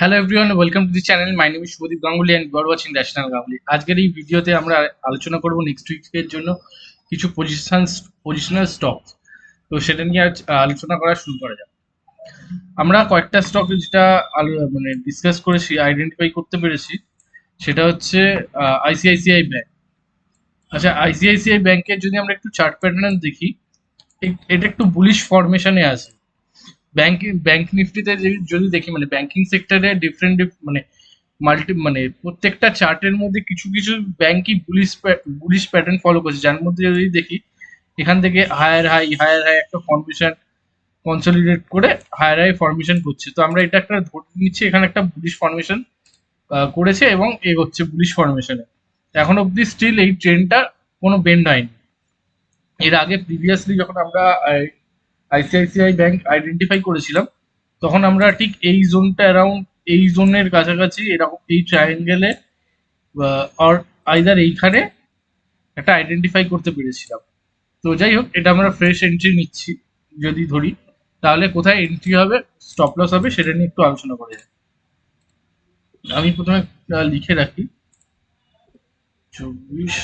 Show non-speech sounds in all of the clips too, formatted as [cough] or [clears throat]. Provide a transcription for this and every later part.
Hello everyone welcome to the channel my name is Shubhadeep Ganguly and are watching National Ganguly আজকের এই ভিডিওতে আমরা আলোচনা করব নেক্সট উইকের জন্য কিছু পজিশন পজিশনাল স্টক তো সেটা নিয়ে আজ আলোচনা করা শুরু করা যাক। আমরা কয়েকটা স্টক যেটা মানে ডিসকাস করেছি আইডেন্টিফাই করতে পেরেছি, সেটা হচ্ছে আইসিআইসিআই ব্যাংক আচ্ছা আইসিআইসিআই ব্যাংকের যদি আমরা একটু চার্ট প্যাটার্ন দেখি এটা একটু বুলিশ ফরমেশনে আছে। ব্যাংক ব্যাংক নিফটিতে যদি- দেখি মানে ব্যাংকিং সেক্টরে ডিফারেন্ট মানে মাল্টি মানে প্রত্যেকটা চার্টের মধ্যে কিছু কিছু ব্যাংকই বুলিশ বুলিশ প্যাটার্ন ফলো করছে। যার মধ্যে যদি দেখি, এখান থেকে হায়ার হাই হায়ার হাই একটা ফর্মেশন কনসলিডেট করে হায়ার হাই ফর্মেশন করছে। তো আমরা এটা একটা ধরে নিচ্ছি, এখানে একটা বুলিশ ফর্মেশন করেছে এবং এগোচ্ছে বুলিশ ফর্মেশনে এখন অবধি স্টিল এই ট্রেনটা কোনো বেন্ড হয়নি। এর আগে প্রিভিয়াসলি যখন আমরা আইসিআইসিআই ব্যাংক আইডেন্টিফাই করেছিলাম, তখন আমরা ঠিক এই জোনটা অ্যারাউন্ড এই জোনের কাছাকাছি এরকম এই ট্রায়াঙ্গেলে আর আইদার এইখানে একটা আইডেন্টিফাই করতে পেরেছিলাম। তো যাই হোক, এটা আমরা ফ্রেশ এন্ট্রি নিচ্ছি, যদি ধরি, তাহলে কোথায় এন্ট্রি হবে স্টপ লস হবে, সেটা নিয়ে একটু আলোচনা করে যাই আমি প্রথমে লিখে রাখি। চব্বিশ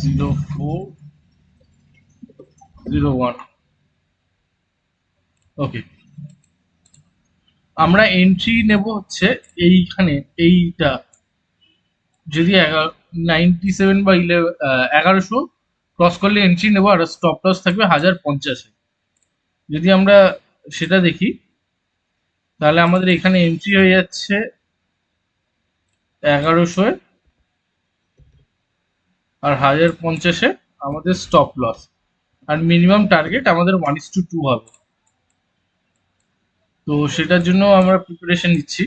জিরো ফোর জিরো ওকে আমরা এন্ট্রি নেব হচ্ছে এইখানে, এইটা। যদি নাইনটি সেভেন বা ইলেভেন এগারোশো ক্রস করলে এন্ট্রি নেব আর স্টপ লস থাকবে হাজার পঞ্চাশে। যদি আমরা সেটা দেখি, তাহলে আমাদের এখানে এন্ট্রি হয়ে যাচ্ছে এগারোশো আর হাজার পঞ্চাশে আমাদের স্টপ লস আর মিনিমাম টার্গেট আমাদের one is to two two. তো সেটার জন্য আমরা প্রিপারেশন নিচ্ছি।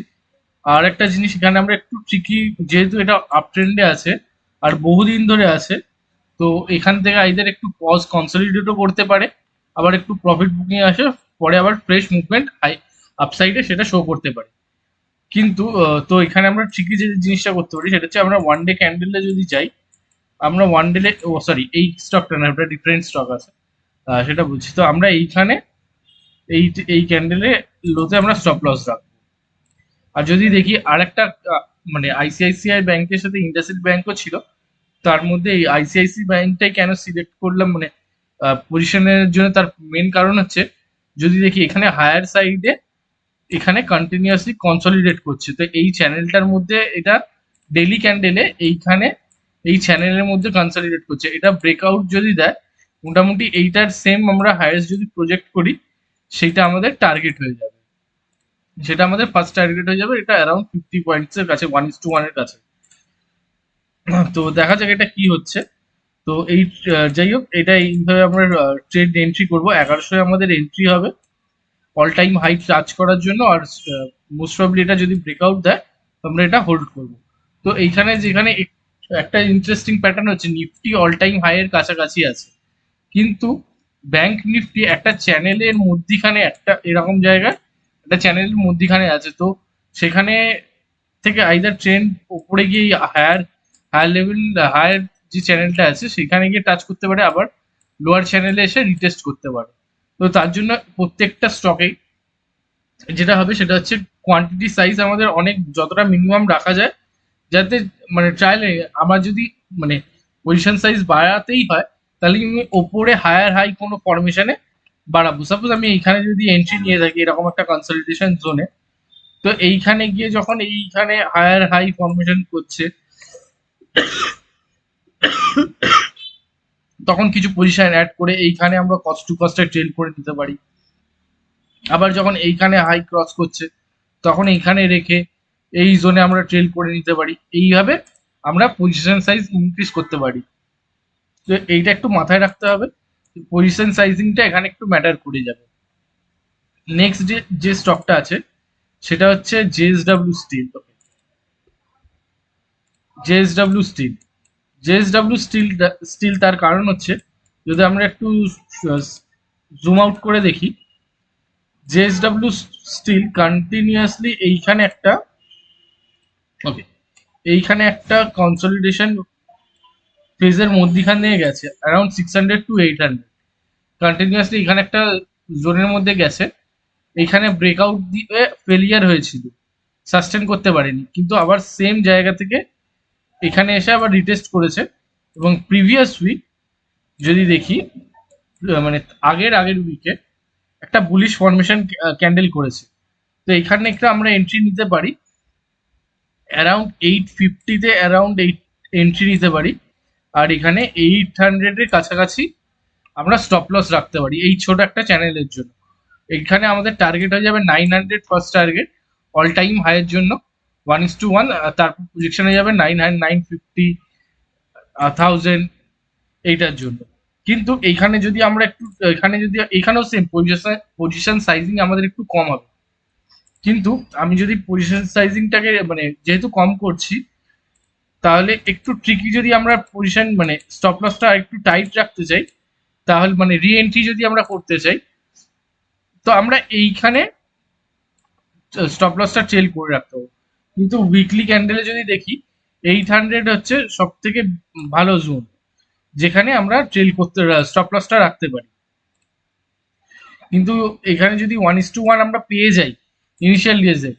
আর একটা জিনিস এখানে আমরা একটু ট্রিকি যেহেতু এটা আপ ট্রেন্ডে আছে আর বহুদিন ধরে আছে, তো এখান থেকে আইদার একটু পজ কনসলিডেটও করতে পারে, আবার একটু প্রফিট বুকিং আসে, পরে আবার ফ্রেশ মুভমেন্ট হাই আপসাইডে সেটা শো করতে পারে। কিন্তু তো এখানে আমরা ট্রিকি যে জিনিসটা করতে পারি, সেটা হচ্ছে আমরা ওয়ান ডে ক্যান্ডেলে যদি যাই আমরা ওয়ান ডে ও সরি এই স্টকটা না ওটা ডিফারেন্ট স্টক আছে। সেটা বুঝছি। তো আমরা এইখানে এই এই ক্যান্ডেলে লোতে আমরা স্টপ লস রাখব। আর যদি দেখি আরেকটা মানে আইসিআইসিআই ব্যাংকের সাথে ইন্ডাসিন্ড ব্যাংকও ছিল, তার মধ্যে এই আইসিআইসি ব্যাংকটাই কেন সিলেক্ট করলাম? মানে পজিশনের জন্য তার মেন কারণ হচ্ছে, যদি দেখি এখানে হায়ার সাইডে এখানে কন্টিনিউয়াসলি কনসলিডেট করছে। তো এই চ্যানেলটার মধ্যে এটা ডেলি ক্যান্ডেলে এইখানে এই চ্যানেলের মধ্যে কনসলিডেট করছে। এটা ব্রেকআউট যদি দেয়, মোটামুটি এইটার সেম আমরা হায়েস্ট যদি প্রজেক্ট করি সেটা আমাদের টার্গেট হয়ে যাবে। সেটা আমাদের ফার্স্ট টার্গেট হয়ে যাবে, এটা অ্যারাউন্ড ফিফটি পয়েন্টস এর কাছে ওয়ান ইস টু ওয়ানের কাছে। তো দেখা যাক এটা কি হচ্ছে। তো এই যাই হোক, এটা এইভাবে আমরা ট্রেড এন্ট্রি করব। এগারোশো আমাদের এন্ট্রি হবে। অল টাইম হাই টাচ করার জন্য আর মোস্ট প্রবলি এটা যদি ব্রেকআউট দেয় আমরা এটা হোল্ড করব। তো এইখানে যেখানে একটা ইন্টারেস্টিং প্যাটার্ন হচ্ছে নিফটি অল টাইম হাই এর কাছাকাছি আছে। কিন্তু ব্যাংক নিফটি একটা চ্যানেলের মধ্যিখানে একটা এরকম জায়গায়, একটা চ্যানেলের মধ্যিখানে আছে। তো সেখানে থেকে আইদার ট্রেন্ড উপরে গিয়ে হায়ার হায়ার লেভেল হায়ার যে চ্যানেলটা আছে, সেখানে গিয়ে টাচ করতে পারে, আবার লোয়ার চ্যানেলে এসে রিটেস্ট করতে পারে। তো তার জন্য প্রত্যেকটা স্টকে যেটা হবে সেটা হচ্ছে কোয়ান্টিটি সাইজ আমাদের অনেক, যতটা মিনিমাম রাখা যায় যাতে মানে ট্রায়ালে আমার যদি মানে পজিশন সাইজ বাড়াতেই হয়, তাহলে আমি ওপরে হায়ার হাই কোনো ফরমেশনে বাড়াবো। সাপোজ আমি এইখানে যদি এন্ট্রি নিয়ে থাকি, এরকম একটা কনসালটেশন জোনে তো এইখানে গিয়ে যখন এইখানে হায়ার হাই ফরমেশন করছে, তখন কিছু পজিশন অ্যাড করে এইখানে আমরা কস্ট টু কস্টে ট্রেল করে নিতে পারি। আবার যখন এইখানে হাই ক্রস করছে, তখন এইখানে রেখে এই জোনে আমরা ট্রেল করে নিতে পারি। এইভাবে আমরা পজিশন সাইজ ইনক্রিজ করতে পারি। তো এইটা একটু মাথায় রাখতে হবে পজিশন সাইজিংটা এখানে একটু ম্যাটার করে যাবে। নেক্সট যে যে স্টকটা আছে, সেটা হচ্ছে JSW steel JSW steel JSW steel steel তার কারণ হচ্ছে, যদি আমরা একটু জুম আউট করে দেখি জেএসডাব্লিউ স্টিল কন্টিনিউয়াসলি এইখানে একটা ওকে এইখানে একটা কনসলিডেশন ফেজের মধ্যিখান দিয়ে গেছে around six hundred to eight hundred continuously এখানে একটা জোনের মধ্যে গেছে এখানে ব্রেকআউট দিয়ে ফেলিয়ার হয়েছিল সাস্টেন করতে পারেনি। কিন্তু আবার সেম জায়গা থেকে এখানে এসে আবার রিটেস্ট করেছে এবং প্রিভিয়াস উইক যদি দেখি মানে আগের আগের উইকে একটা বুলিশ ফরমেশন ক্যান্ডেল করেছে। তো এখানে একটা আমরা এন্ট্রি নিতে পারি অ্যারাউন্ড এইট ফিফটিতে অ্যারাউন্ড এইট এন্ট্রি নিতে পারি। আর এখানে এইট হান্ড্রেডের কাছাকাছি আমরা স্টপ লস রাখতে পারি এই ছোট একটা চ্যানেলের জন্য। এখানে আমাদের টার্গেট হয়ে যাবে nine hundred first target all time হাইয়ের জন্য। ওয়ান ইস টু ওয়ান তারপর প্রজেকশন হয়ে যাবে নাইন নাইন ফিফটি থাউজেন্ড এইটার জন্য। কিন্তু এইখানে যদি আমরা একটু, এখানে যদি, এখানেও সেম পজিশন পজিশন সাইজিং আমাদের একটু কম হবে। কিন্তু আমি যদি পজিশন সাইজিংটাকে মানে যেহেতু কম করছি, তাহলে একটু ট্রিকি যদি আমরা পজিশন মানে স্টপ লসটা একটু টাইট রাখতে চাই, তাহলে মানে রি এন্ট্রি যদি আমরা করতে চাই, তো আমরা এইখানে স্টপ লসটা ট্রেল করে রাখতে হবে কিন্তু উইকলি ক্যান্ডেলে যদি দেখি এইট হান্ড্রেড হচ্ছে সব থেকে ভালো জোন যেখানে আমরা ট্রেল করতে স্টপ লসটা রাখতে পারি। কিন্তু এখানে যদি ওয়ান ইস টু ওয়ান আমরা পেয়ে যাই ইনিশিয়াল ডেজে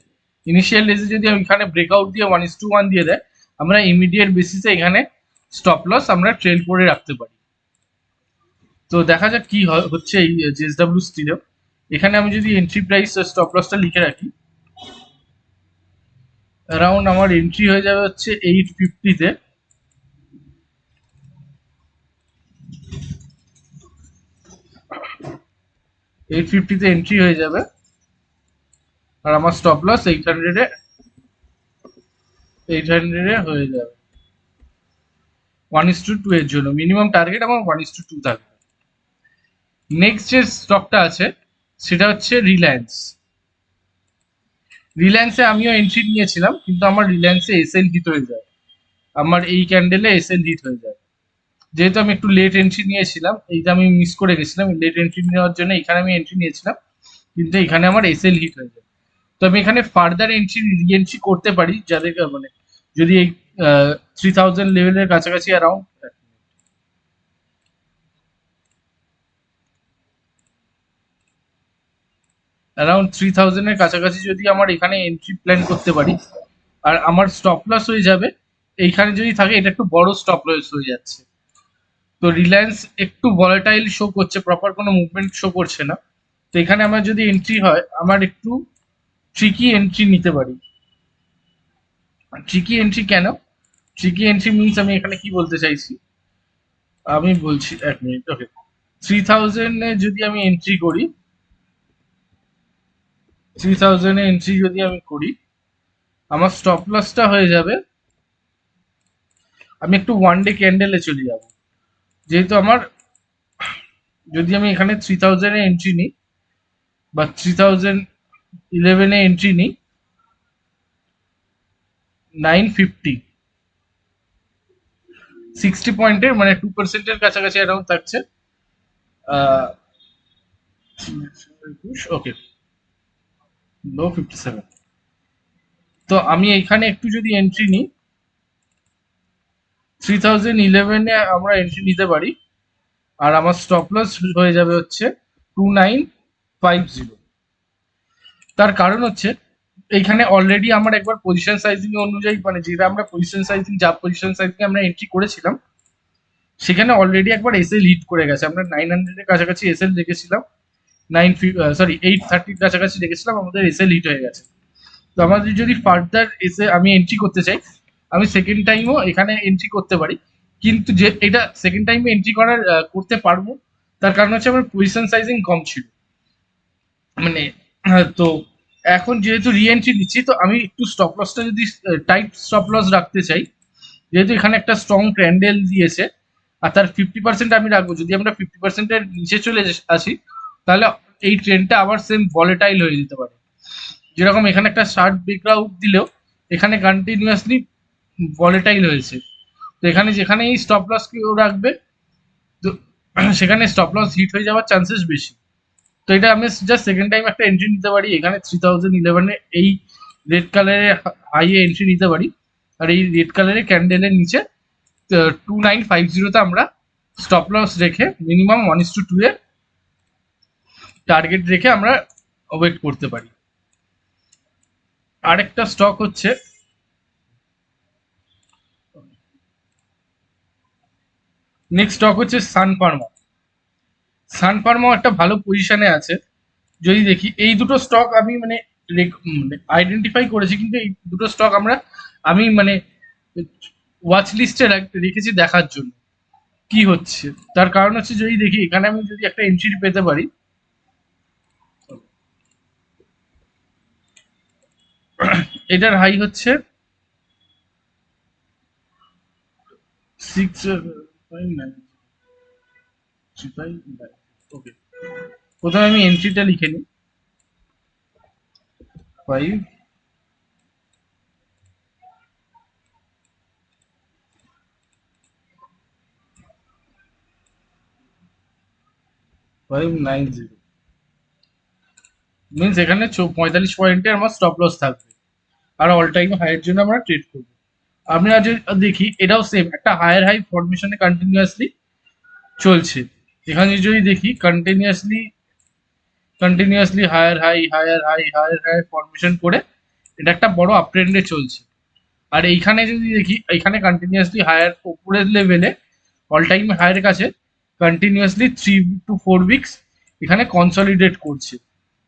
ইনিশিয়াল ডেজে যদি এখানে ব্রেকআউট দিয়ে ওয়ান ইস টু ওয়ান দিয়ে দেয়, আমরা ইমিডিয়েট বেসিসে এখানে স্টপ লস আমরা ট্রেল করে রাখতে পারি। তো দেখা যাক কি হচ্ছে এই জেএসডাব্লিউ স্টিলে এখানে আমি যদি এন্ট্রি প্রাইস স্টপ লসটা লিখে রাখি অ্যারাউন্ড আমার এন্ট্রি হয়ে যাবে হচ্ছে এইট ফিফটিতে এইট ফিফটিতে এন্ট্রি হয়ে যাবে। আর আমার স্টপ লস এইট হান্ড্রেডে এইট হান্ড্রেডে হয়ে যাবে। One is to two two জন্য। মিনিমাম টার্গেট আমার ওয়ান ইস টু টু থাকবে। নেক্সট যে স্টকটা আছে, সেটা হচ্ছে রিলায়েন্স রিলায়েন্সে আমিও এন্ট্রি নিয়েছিলাম, কিন্তু আমার রিলায়েন্সে এসএল হিট হয়ে যায়। আমার এই ক্যান্ডেলে এসএল হিট হয়ে যায়। যেহেতু আমি একটু লেট এন্ট্রি নিয়েছিলাম, এইটা আমি মিস করে গেছিলাম। লেট এন্ট্রি নেওয়ার জন্য এখানে আমি এন্ট্রি নিয়েছিলাম, কিন্তু এখানে আমার এসএল হিট হয়ে যায়। তো আমি এখানে ফার্দার এন্ট্রি রি এন্ট্রি করতে পারি যাদের মানে যদি এই থ্রি থাউজেন্ড লেভেলের কাছাকাছি অ্যারাউন্ড অ্যারাউন্ড থ্রি থাউজেন্ডের কাছাকাছি যদি আমার এখানে এন্ট্রি প্ল্যান করতে পারি, আর আমার স্টপ লস হয়ে যাবে, এইখানে যদি থাকে এটা একটু বড় স্টপ লস হয়ে যাচ্ছে। তো রিলায়েন্স একটু ভলাটাইল শো করছে প্রপার কোনো মুভমেন্ট শো করছে না। তো এখানে আমার যদি এন্ট্রি হয়, আমার একটু ট্রিকি এন্ট্রি নিতে পারি। ট্রিকি এন্ট্রি কেন? ট্রিকি এন্ট্রি মিনস আমি এখানে কি বলতে চাইছি? আমি বলছি, এক মিনিট ওকে থ্রি থাউজেন্ডে যদি আমি এন্ট্রি করি থ্রি থাউজেন্ডে এন্ট্রি যদি আমি করি, আমার স্টপ লসটা হয়ে যাবে, আমি একটু ওয়ান ডে ক্যান্ডেলে চলে যাব। যেহেতু আমার, যদি আমি এখানে থ্রি থাউজেন্ডে এন্ট্রি নিই, বা থ্রি থাউজেন্ড ইলেভেনে এন্ট্রি নিই। নাইন ফিফটি সিক্সটি পয়েন্টের মানে টু পার্সেন্টের কাছাকাছি অ্যারাউন্ড থাকছে। ওকে লো ফিফটি সেভেন তো আমি এখানে একটু যদি এন্ট্রি নিই থ্রি থাউজেন্ড ইলেভেনে আমরা এন্ট্রি নিতে পারি। আর আমার স্টপ লস হয়ে যাবে হচ্ছে টু নাইন ফাইভ জিরো তার কারণ হচ্ছে এইখানে অলরেডি আমার একবার পজিশন সাইজিং অনুযায়ী মানে যেটা আমরা পজিশন সাইজিং যা পজিশন সাইজিং আমরা এন্ট্রি করেছিলাম সেখানে অলরেডি একবার এসএল হিট করে গেছে। আমরা নাইন হান্ড্রেডের কাছাকাছি এসএল রেখেছিলাম নাইন সরি এইট থার্টির কাছাকাছি রেখেছিলাম আমাদের এসএল হিট হয়ে গেছে। তো আমাদের যদি ফার্দার এসে আমি এন্ট্রি করতে চাই আমি সেকেন্ড টাইমও এখানে এন্ট্রি করতে পারি। কিন্তু যে এটা সেকেন্ড টাইমে এন্ট্রি করার করতে পারব তার কারণ হচ্ছে আমার পজিশন সাইজিং কম ছিল। মানে আহ, তো এখন যেহেতু রি এন্ট্রি দিচ্ছি তো আমি একটু স্টপ লসটা যদি টাইট স্টপ লস রাখতে চাই, যেহেতু এখানে একটা স্ট্রং ক্যান্ডেল দিয়েছে, আর তার ফিফটি পার্সেন্ট আমি রাখব। যদি আমরা ফিফটি পার্সেন্টের নিচে চলে আসি তাহলে এই ট্রেনটা আবার সেম ভলেটাইল হয়ে যেতে পারে। যেরকম এখানে একটা শার্ট ব্রেকআউট দিলেও, এখানে কন্টিনিউয়াসলি ভলেটাইল হয়েছে। তো এখানে যেখানে এই স্টপ লস কেউ রাখবে, তো [clears throat] সেখানে স্টপ লস হিট হয়ে যাওয়ার চান্সেস বেশি। তো এটা আমি জাস্ট সেকেন্ড টাইম একটা এন্ট্রি নিতে পারি, এখানে থ্রি থাউজেন্ড ইলেভেনে এই রেড কালারের হাইয়ে এন্ট্রি নিতে পারি। আর এই রেড কালারের ক্যান্ডেলের নিচে টু নাইন ফাইভ জিরোতে আমরা স্টপ লস রেখে minimum one is to two two target রেখে আমরা ওয়েট করতে পারি। আরেকটা স্টক হচ্ছে নেক্সট স্টক হচ্ছে সান ফার্মা সান ফার্মা একটা ভালো পজিশনে আছে। যদি দেখি, এই দুটো স্টক আমি মানে আইডেন্টিফাই করেছি, কিন্তু এই দুটো স্টক আমরা, আমি মানে ওয়াচ লিস্টে রেখেছি দেখার জন্য। কি হচ্ছে? তার কারণ হচ্ছে যদি দেখি, এখানে আমি যদি একটা এন্ট্রি পেতে পারি, এটার হাই হচ্ছে সিক্স নাইন প্রথমে আমি এন্ট্রিটা লিখে নিই। Five five nine zero means এখানে পঁয়তাল্লিশ পয়েন্টে আমার স্টপ লস থাকবে। আর অল টাইম হাইয়ের জন্য আমরা ট্রেড করব। আমি আজ দেখি, এটাও সেম একটা হায়ার হাই ফরমেশনে কন্টিনিউয়াসলি চলছে। এখানে যদি দেখি continuously continuously higher high higher high higher high formation করে এটা একটা বড় আপ ট্রেন্ডে চলছে। আর এইখানে যদি দেখি এখানে কন্টিনিউয়াসলি হায়ার উপরের লেভেলে অল টাইম হায়ার কাছে continuously three two four weeks এখানে কনসলিডেট করছে।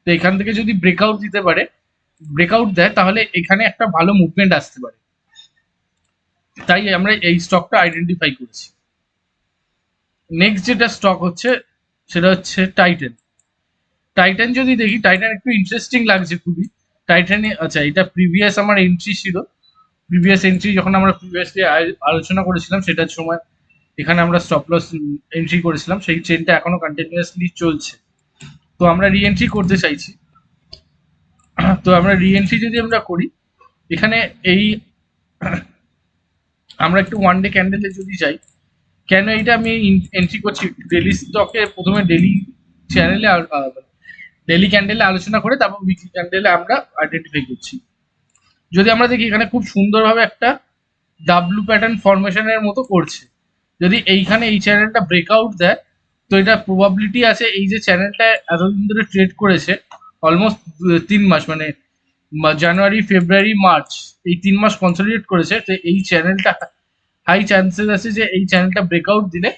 তো এখান থেকে যদি ব্রেকআউট দিতে পারে ব্রেকআউট দেয়, তাহলে এখানে একটা ভালো মুভমেন্ট আসতে পারে। তাই আমরা এই স্টকটা আইডেন্টিফাই করছি। নেক্সট যেটা স্টক হচ্ছে, সেটা হচ্ছে টাইটেন টাইটান যদি দেখি টাইটান একটু ইন্টারেস্টিং লাগছে খুবই। টাইটানে আচ্ছা এটা প্রিভিয়াস আমার এন্ট্রি ছিল। প্রিভিয়াস এন্ট্রি যখন আমরা প্রিভিয়াসলি আলোচনা করেছিলাম, সেটার সময় এখানে আমরা স্টপ লস এন্ট্রি করেছিলাম। সেই চেনটা এখনও কন্টিনিউয়াসলি চলছে। তো আমরা রি এন্ট্রি করতে চাইছি। তো আমরা রি এন্ট্রি যদি আমরা করি, এখানে এই আমরা একটু ওয়ান ডে ক্যান্ডেলে যদি যাই কেন এটা আমি এন্ট্রি করছি? ডেলি স্টকে প্রথমে ডেলি চ্যানেলে ডেলি ক্যান্ডেলে আলোচনা করে তারপর উইকলি ক্যান্ডেলে আমরা আইডেন্টিফাই করছি। যদি আমরা দেখি এখানে খুব সুন্দরভাবে একটা ডাব্লু প্যাটার্ন ফরমেশনের মতো করছে। যদি এইখানে এই চ্যানেলটা ব্রেকআউট দেয়, তো এটা প্রবাবিলিটি আছে এই যে চ্যানেলটা এতদিন ধরে ট্রেড করেছে অলমোস্ট তিন মাস মানে জানুয়ারি ফেব্রুয়ারি মার্চ এই তিন মাস কনসলিডেট করেছে, তো এই চ্যানেলটা হাই চান্সেস আছে যে এই চ্যানেলটা ব্রেকআউট দিলে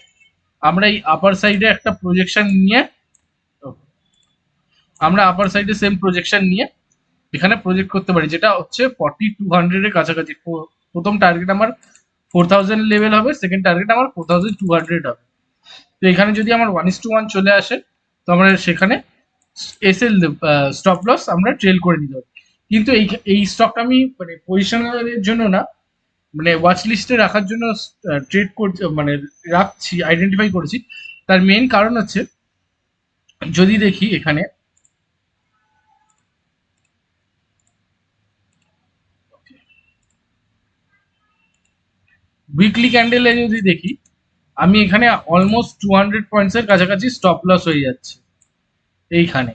আমরা এই আপার সাইডে একটা প্রজেকশন নিয়ে আমরা আপার সাইডে সেম প্রজেকশন নিয়ে এখানে প্রজেক্ট করতে পারি, যেটা হচ্ছে ফর্টি টু হান্ড্রেডের কাছাকাছি। প্রথম টার্গেট আমার ফোর থাউজেন্ড লেভেল হবে সেকেন্ড টার্গেট আমার ফোর থাউজেন্ড টু হান্ড্রেড হবে। তো এখানে যদি আমার ওয়ান ইস টু ওয়ান চলে আসে, তো আমরা সেখানে এসএল স্টপ লস আমরা ট্রেল করে নিতে পারি। কিন্তু এই এই স্টকটা আমি মানে পজিশনের জন্য না মানে ওয়াচ লিস্টে রাখার জন্য ট্রেড করছি মানে রাখছি আইডেন্টিফাই করেছি। তার মেইন কারণ হচ্ছে, যদি দেখি এখানে উইকলি ক্যান্ডেলে যদি দেখি, আমি এখানে অলমোস্ট টু হান্ড্রেড পয়েন্টসের কাছাকাছি স্টপ লস হয়ে যাচ্ছে, এইখানে।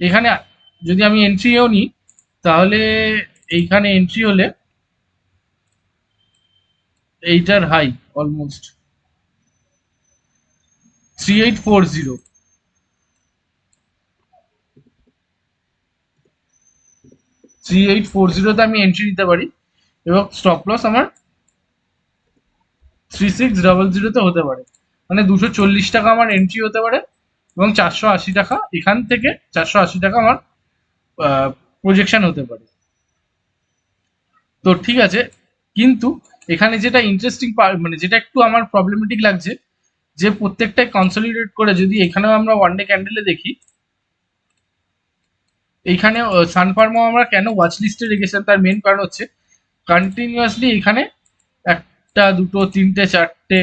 এখানে যদি আমি এন্ট্রিও নিই, তাহলে এইখানে এন্ট্রি হলে এইটার high almost three eight four zero three eight four জিরোতে আমি এন্ট্রি দিতে পারি, এবং স্টপ লস আমার থ্রি সিক্স ডাবল জিরোতে হতে পারে। মানে দুশো চল্লিশ টাকা আমার এন্ট্রি হতে পারে, এবং চারশো আশি টাকা এখান থেকে চারশো আশি টাকা আমার প্রজেকশন হতে পারে। তো ঠিক আছে, কিন্তু এখানে যেটা ইন্টারেস্টিং মানে যেটা একটু আমার প্রবলেমেটিক লাগছে, যে প্রত্যেকটাই কনসলিডেট করে যদি এখানেও আমরা ওয়ান ডে ক্যান্ডেলে দেখি, এইখানে সানফার্মা আমরা কেন ওয়াচ লিস্টে রেখেছিলাম? তার মেন কারণ হচ্ছে কন্টিনিউয়াসলি এখানে একটা, দুটো, তিনটে, চারটে,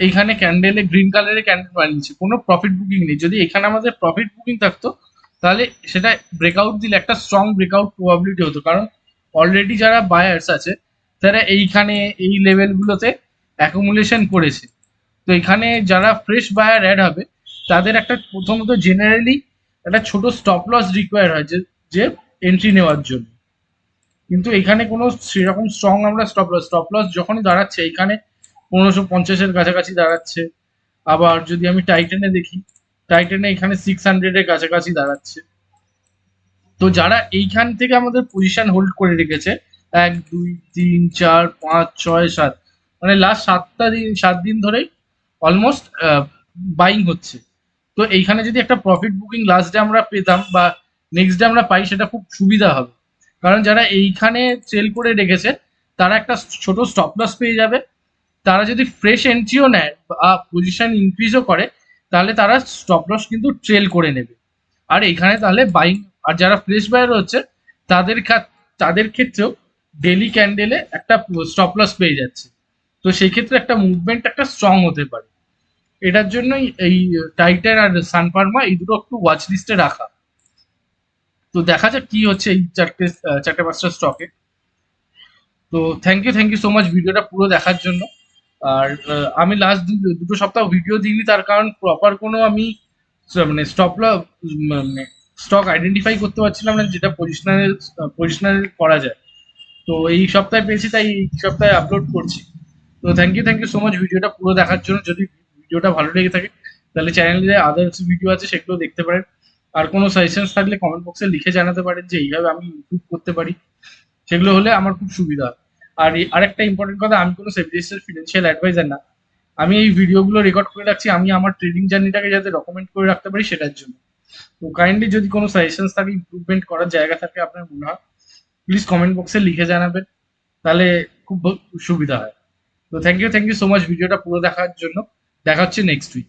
এইখানে ক্যান্ডেলে গ্রিন কালারের ক্যান্ডেল বানিয়েছে। কোনো প্রফিট বুকিং নেই। যদি এখানে আমাদের প্রফিট বুকিং থাকতো, তাহলে সেটা ব্রেকআউট দিলে একটা স্ট্রং ব্রেকআউট প্রবাবিলিটি হতো। কারণ অলরেডি যারা বায়ার্স আছে তারা এইখানে এই লেভেলগুলোতে অ্যাকুমুলেশন করেছে। তো এখানে যারা ফ্রেশ বায়ার অ্যাড হবে, তাদের একটা প্রথমত জেনারেলি একটা ছোট স্টপ লস রিকোয়ার হয় যে যে এন্ট্রি নেওয়ার জন্য। কিন্তু এখানে কোনো সেরকম স্ট্রং আমরা স্টপ লস স্টপ লস যখনই দাঁড়াচ্ছে এখানে পনেরোশো পঞ্চাশের কাছাকাছি দাঁড়াচ্ছে। আবার যদি আমি টাইটেনে দেখি টাইটানে এখানে সিক্স হান্ড্রেডের কাছাকাছি দাঁড়াচ্ছে। তো যারা এইখান থেকে আমাদের পজিশন হোল্ড করে রেখেছে এক, দুই, তিন, চার, পাঁচ, ছয়, সাত। মানে লাস্ট সাতটা দিন, সাত দিন ধরেই অলমোস্ট বাইং হচ্ছে। তো এইখানে যদি একটা প্রফিট বুকিং লাস্ট ডে আমরা পেতাম বা নেক্সট ডে আমরা পাই, সেটা খুব সুবিধা হবে। কারণ যারা এইখানে সেল করে রেখেছে, তারা একটা ছোট স্টপ লস পেয়ে যাবে। তারা যদি ফ্রেশ এন্ট্রিও নেয় বা পজিশন ইনক্রিজও করে, তাহলে তারা স্টপ লস কিন্তু ট্রেল করে নেবে। আর এখানে তাহলে বাইং আর যারা ফ্রেশ বায়ার হচ্ছে তাদের তাদের ক্ষেত্রেও ডেলি ক্যান্ডেলে একটা স্টপ লস পেয়ে যাচ্ছে। তো সেই ক্ষেত্রে একটা মুভমেন্ট একটা স্ট্রং হতে পারে। এটার জন্যই এই টাইটার আর সানফার্মা এই দুটো একটু ওয়াচ লিস্টে রাখা। তো দেখা যাক কি হচ্ছে এই চারটে চারটে পাঁচটা স্টকে তো thank you thank you so much ভিডিওটা পুরো দেখার জন্য। আর আমি লাস্ট দুটো সপ্তাহ ভিডিও দিইনি, তার কারণ প্রপার কোনো আমি মানে স্টপ মানে স্টক আইডেন্টিফাই করতে পারছিলাম না যেটা পজিশনাল পজিশনাল করা যায়। তো এই সপ্তাহে পেয়েছি, তাই এই সপ্তাহে আপলোড করছি। তো thank you thank you so much ভিডিওটা পুরো দেখার জন্য। যদি ভিডিওটা ভালো লেগে থাকে, তাহলে চ্যানেলে যে আদার্স ভিডিও আছে, সেগুলো দেখতে পারেন। আর কোনো সাজেশন থাকলে কমেন্ট বক্সে লিখে জানাতে পারেন যে, এইভাবে আমি ইমপ্রুভ করতে পারি। সেগুলো হলে আমার খুব সুবিধা হয়। আর আরেকটা ইম্পর্টেন্ট কথা, আমি কোনো সেভিজের ফিনান্সিয়াল অ্যাডভাইজার না। আমি এই ভিডিওগুলো রেকর্ড করে রাখছি, আমি আমার ট্রেডিং জার্নিটাকে যাতে ডকুমেন্ট করে রাখতে পারি, সেটার জন্য। তো কাইন্ডলি যদি কোনো সাজেশন থাকে ইমপ্রুভমেন্ট করার জায়গা থাকে, আপনার মনে হয় প্লিজ কমেন্ট বক্সে লিখে জানাবেন, তাহলে খুব সুবিধা হয়। তো thank you thank you so much ভিডিওটা পুরো দেখার জন্য। দেখা হচ্ছে নেক্সট উইক